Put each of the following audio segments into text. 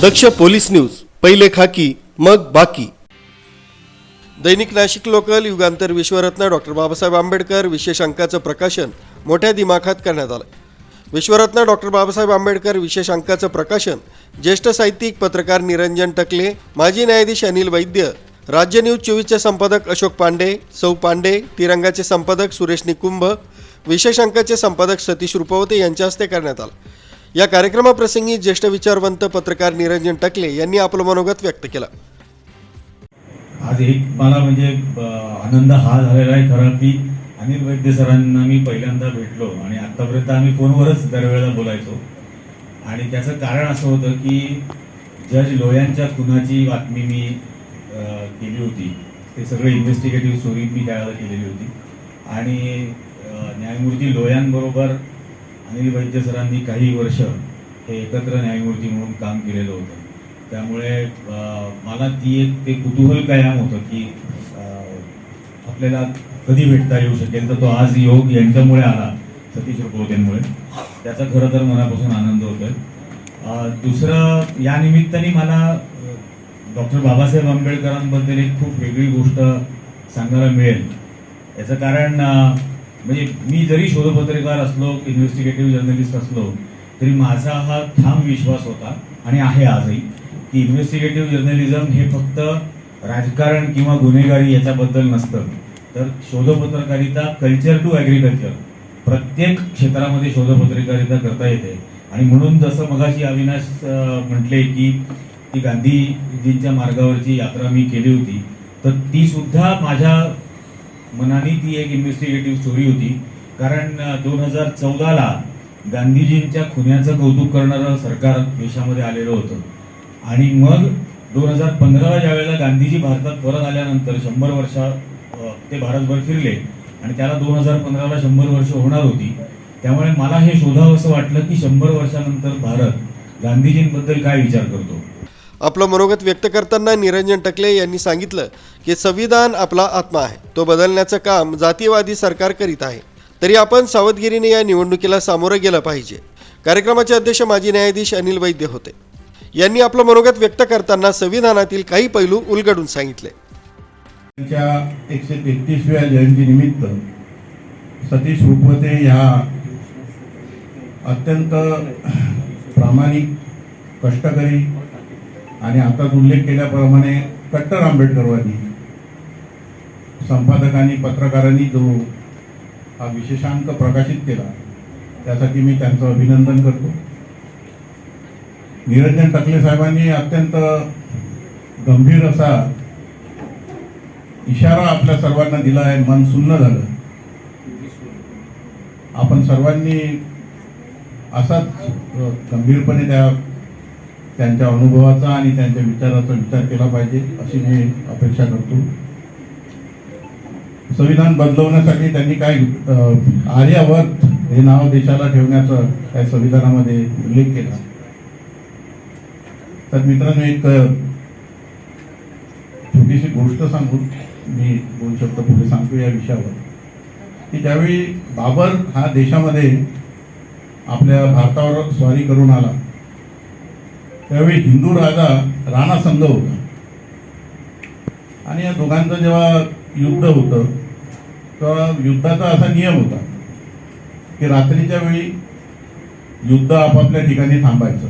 दक्ष police news पहिले खाकी मग बाकी. दैनिक नाशिक लोकल युगांतर विश्वरत्न डॉक्टर बाबासाहेब आंबेडकर विशेष अंकाचं प्रकाशन मोठ्या दिमाखात करण्यात आलं विश्वरत्न डॉक्टर बाबासाहेब आंबेडकर विशेष अंकाचं प्रकाशन ज्येष्ठ साहित्यिक पत्रकार निरंजन टकले माजी न्यायाधीश अनिल वैद्य राज्य न्यूज चोवीसचे संपादक अशोक पांडे सौ पांडे तिरंगाचे संपादक सुरेश निकुंभ विशेष अंकाचे संपादक सतीश रुपवते यांच्या हस्ते करण्यात आलं. या कार्यक्रमाप्रसंगी ज्येष्ठ विचारवंत पत्रकार निरंजन टकले यांनी आपलं मनोगत व्यक्त केलं. आज एक मला म्हणजे आनंद हा झालेला आहे खरा की अनिल वैद्य सरांना मी पहिल्यांदा भेटलो आणि आतापर्यंत आम्ही फोनवरच दरवेळेला बोलायचो. आणि त्याचं कारण असं होतं की जज लोयांच्या खुनाची बातमी मी केली होती. ते सगळं इन्व्हेस्टिगेटिव्ह स्टोरी मी त्यावेळेला केलेली होती. आणि न्यायमूर्ती लोयांबरोबर अनिल वैद्य सरांनी काही वर्ष हे एकत्र न्यायमूर्ती म्हणून काम केलेलं होतं. त्यामुळे मला ती एक ते कुतूहल कायम होतं की आपल्याला कधी भेटता येऊ शकेल. तर तो आज योग यांच्यामुळे आला सतीश रुपवतेंमुळे. त्याचा खरं तर मनापासून आनंद होतोय. दुसरं या निमित्ताने मला डॉक्टर बाबासाहेब आंबेडकरांबद्दल एक खूप वेगळी गोष्ट सांगायला मिळेल. याचं कारण म्हणजे मी जरी शोधपत्रकार असलो इन्व्हेस्टिगेटिव्ह जर्नलिस्ट असलो तरी माझा हा ठाम विश्वास होता आणि आहे आजही की इन्व्हेस्टिगेटिव्ह जर्नलिझम हे फक्त राजकारण किंवा गुन्हेगारी याच्याबद्दल नसतं. तर शोधपत्रकारिता कल्चर टू ॲग्रिकल्चर प्रत्येक क्षेत्रामध्ये शोधपत्रकारिता करता येते. आणि म्हणून जसं मगाशी अविनाश म्हटले की ती गांधीजींच्या मार्गावरची यात्रा मी केली होती तर ती सुद्धा माझ्या मनाने ती एक इन्व्हेस्टिगेटिव्ह स्टोरी होती. कारण दोन हजार चौदाला गांधीजींच्या खुन्याचं कौतुक करणारं सरकार देशामध्ये आलेलं होतं. आणि मग दोन हजार पंधराला ज्यावेळेला गांधीजी भारतात परत आल्यानंतर शंभर वर्षा ते भारतभर फिरले आणि त्याला दोन हजार पंधराला शंभर वर्ष होणार होती. त्यामुळे मला हे शोधावं असं वाटलं की शंभर वर्षानंतर भारत गांधीजींबद्दल काय विचार करतो. आपलं मनोगत व्यक्त करताना निरंजन टकले यांनी सांगितलं की संविधान आपला आत्मा आहे. तो बदलण्याचं काम जातीवादी सरकार करीत आहे. तरी आपण सावधगिरीने या निवडणुकीला सामोरं गेलं पाहिजे. कार्यक्रमाचे अध्यक्ष माजी न्यायाधीश अनिल वैद्य होते. यांनी आपलं मनोगत व्यक्त करताना संविधानातील काही पैलू उलगडून सांगितले. त्यांच्या एकशे तेहतीसव्या जयंतीनिमित्त सतीश रुपवते ह्या अत्यंत प्रामाणिक कष्टकरी आणि आताच उल्लेख केल्याप्रमाणे कट्टर आंबेडकरवादी संपादकांनी पत्रकारांनी जो हा विशेषांक प्रकाशित केला त्यासाठी मी त्यांचं अभिनंदन करतो. निरंजन टकले साहेबांनी अत्यंत गंभीर असा इशारा आपल्या सर्वांना दिला आहे मन सुन्न झालं. आपण सर्वांनी असाच गंभीरपणे त्या त्यांच्या अनुभवाचा आणि त्यांच्या विचाराचा विचार केला पाहिजे अशी मी अपेक्षा करतो. संविधान बदलवण्यासाठी त्यांनी काय आर्यावर्त हे नाव देशाला ठेवण्याचा त्या संविधानामध्ये उल्लेख केला. तर मित्रांनो एक छोटीशी गोष्ट सांगू मी दोन शब्द पुढे सांगतो या विषयावर. की ज्यावेळी बाबर हा देशामध्ये आपल्या भारतावर स्वारी करून आला त्यावेळी हिंदू राजा राणा संघ होता. आणि या दोघांचं जेव्हा युद्ध होतं तेव्हा युद्धाचा असा नियम होता की रात्रीच्या वेळी युद्ध आपापल्या ठिकाणी थांबायचं.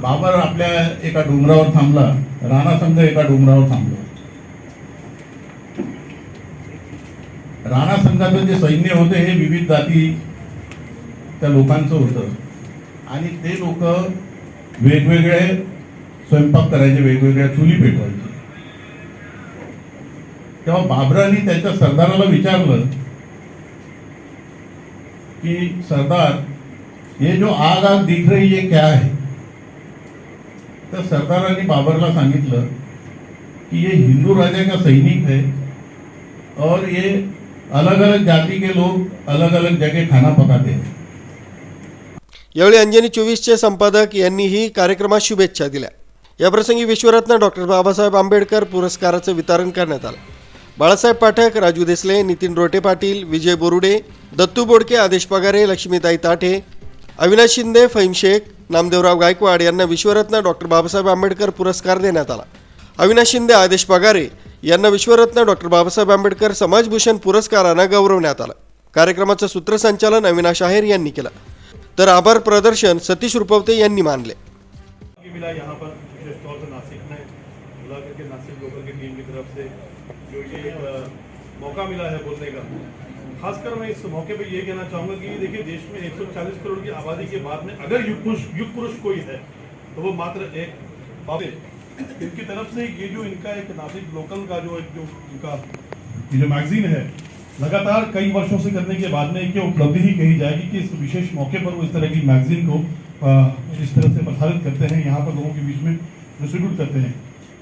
बाबर आपल्या एका डोंगरावर थांबला राणा संघ एका डोंगरावर थांबला. राणा संघाचं जे सैन्य होते हे विविध जाती त्या लोकांचं होतं. आणि ते लोक वेगवेगळे स्वयंपाक करायचे वेगवेगळ्या चुली पेटवायचे. तेव्हा बाबरांनी त्याच्या सरदाराला विचारलं की सरदार ये जो आग आग दिख रही ये क्या है? तर सरदारांनी बाबरला सांगितलं कि ये हिंदू राजा का सैनिक है और ये अलग अलग जाति के लोग अलग अलग जगह खाना पकाते हैं. यावेळी अंजनी चोवीसचे संपादक यांनीही कार्यक्रमात शुभेच्छा दिल्या. याप्रसंगी विश्वरत्न डॉक्टर बाबासाहेब आंबेडकर पुरस्काराचं वितरण करण्यात आलं. बाळासाहेब पाठक राजू देसले नितीन रोटे पाटील विजय बोरुडे दत्तू बोडके आदेश पगारे लक्ष्मीताई ताठे अविनाश शिंदे फैम शेख नामदेवराव गायकवाड यांना विश्वरत्न डॉक्टर बाबासाहेब आंबेडकर पुरस्कार देण्यात आला. अविनाश शिंदे आदेश पगारे यांना विश्वरत्न डॉक्टर बाबासाहेब आंबेडकर समाजभूषण पुरस्कारानं गौरवण्यात आलं. कार्यक्रमाचं सूत्रसंचालन अविनाश आहेर यांनी केलं. तर आभार प्रदर्शन सतीश रुपवते यांनी मानले. मौका मिला है बोलने का। खासकर मैं इस मौके पे ये कहना चाहूँगा कि देखिए, देश में 140 करोड़ की आबादी के बाद में अगर युग पुरुष युग पुरुष कोई है तो वो मात्र एक बाबे। इनकी तरफ़ से ये जो इनका एक नासिक लोकल का जो एक, जो इनका जो मैगजीन है लगातार कई वर्षों से करने के बाद में एक उपलब्धि ही कही जाएगी कि इस विशेष मौके पर वो इस तरह की मैगजीन को इस तरह से प्रसारित करते हैं, यहाँ पर लोगों के बीच में डिस्ट्रीब्यूट करते हैं।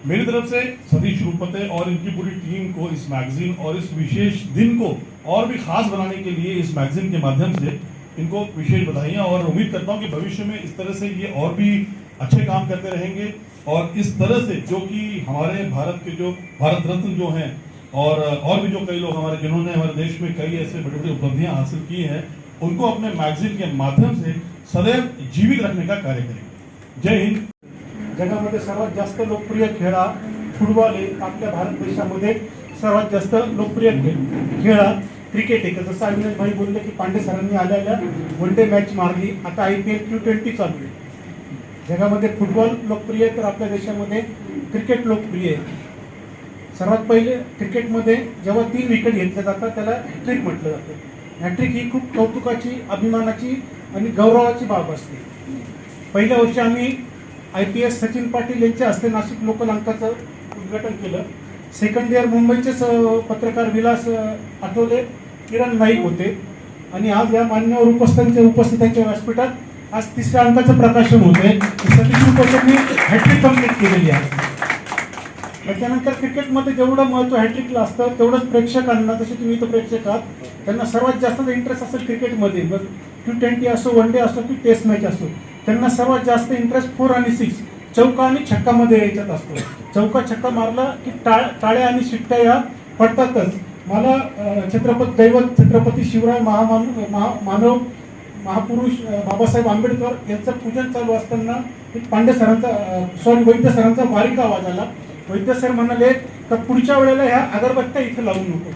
मेरी तरफ़ से सतीश रूपते और इनकी पूरी टीम को इस मैगजीन और इस विशेष दिन को और भी खास बनाने के लिए इस मैगजीन के माध्यम से इनको विशेष बधाइयाँ और उम्मीद करता हूँ कि भविष्य में इस तरह से ये और भी अच्छे काम करते रहेंगे और इस तरह से जो कि हमारे भारत के जो, भारत रत्न जो हैं और और भी जो कई लोग हमारे, जिन्होंने हमारे देश में कई ऐसे बड़ी बड़ी उपलब्धियाँ हासिल की हैं, उनको अपने मैगजीन के माध्यम से सदैव जीवित रखने का कार्य करेंगे। जय हिंद। जगामध्ये सर्वात जास्त लोकप्रिय हा फुटबॉल आहे, आपल्या भारत देशामध्ये सर्वात जास्त लोकप्रिय हा क्रिकेट तर जसं अविनाश भाई बोलले की पांडे सरांनी आलेल्या वन डे मॅच मारली. आता I P L two twenty चालू आहे. जगामध्ये फुटबॉल लोकप्रिय आहे तर आपल्या देशामध्ये क्रिकेट लोकप्रिय आहे. सर्वात पहिले क्रिकेटमध्ये जेव्हा तीन विकेट घेतल्या जातात त्याला हॅट्रिक म्हटलं जातं. हॅट्रिक ही खूप कौतुकाची अभिमानाची आणि गौरवाची बाब असते. पहिल्या वर्षी आम्ही I P S Sachin Patil यांच्या हस्ते नाशिक लोकल अंकाचं उद्घाटन केलं. सेकंड इयर मुंबईचेच पत्रकार विलास आठवले. किरण नाईक होते. आणि आज या मान्यवर उपस्थितांच्या उपस्थितांच्या व्यासपीठात आज तिसऱ्या अंकाचं प्रकाशन होत आहे सतीश रुपयांनी हॅट्रिक कंप्लीट केलेली आहे. त्याच्यानंतर क्रिकेटमध्ये जेवढं महत्त्व हॅट्रिकला असतं तेवढंच प्रेक्षकांना जसे तुम्ही इथं प्रेक्षक आहात त्यांना सर्वात जास्त इंटरेस्ट असेल क्रिकेटमध्ये. मग टी ट्वेंटी असो वन डे असो की टेस्ट मॅच असो त्यांना सर्वात जास्त इंटरेस्ट फोर आणि सिक्स चौका आणि छक्कामध्ये याच्यात असतो. चौका छक्का मारला की टाळ टाळ्या आणि शिट्ट्या या पडतातच. मला छत्रपती दैवत छत्रपती शिवराय महामान महा मानव महापुरुष बाबासाहेब आंबेडकर यांचं पूजन चालू असताना एक पांडे सरांचा सॉरी वैद्य सरांचा बारीक आवाज आला. वैद्य सर म्हणाले तर पुढच्या वेळेला ह्या अगरबत्त्या इथे लावू नको.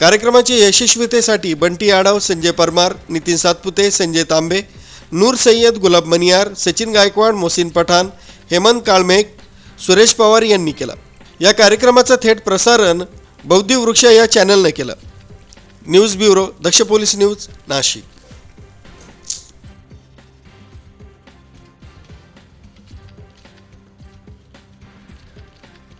कार्यक्रमाच्या यशस्वीतेसाठी बंटी आडाव संजय परमार नितीन सातपुते संजय तांबे नूर सय्यद गुलाब मनियार सचिन गायकवाड मोसिन पठाण हेमंत काळमेघ सुरेश पवार यांनी केलं. या कार्यक्रमाचं थेट प्रसारण बौद्धी वृक्ष या चॅनलनं केलं. News bureau Daksh police news Nashik.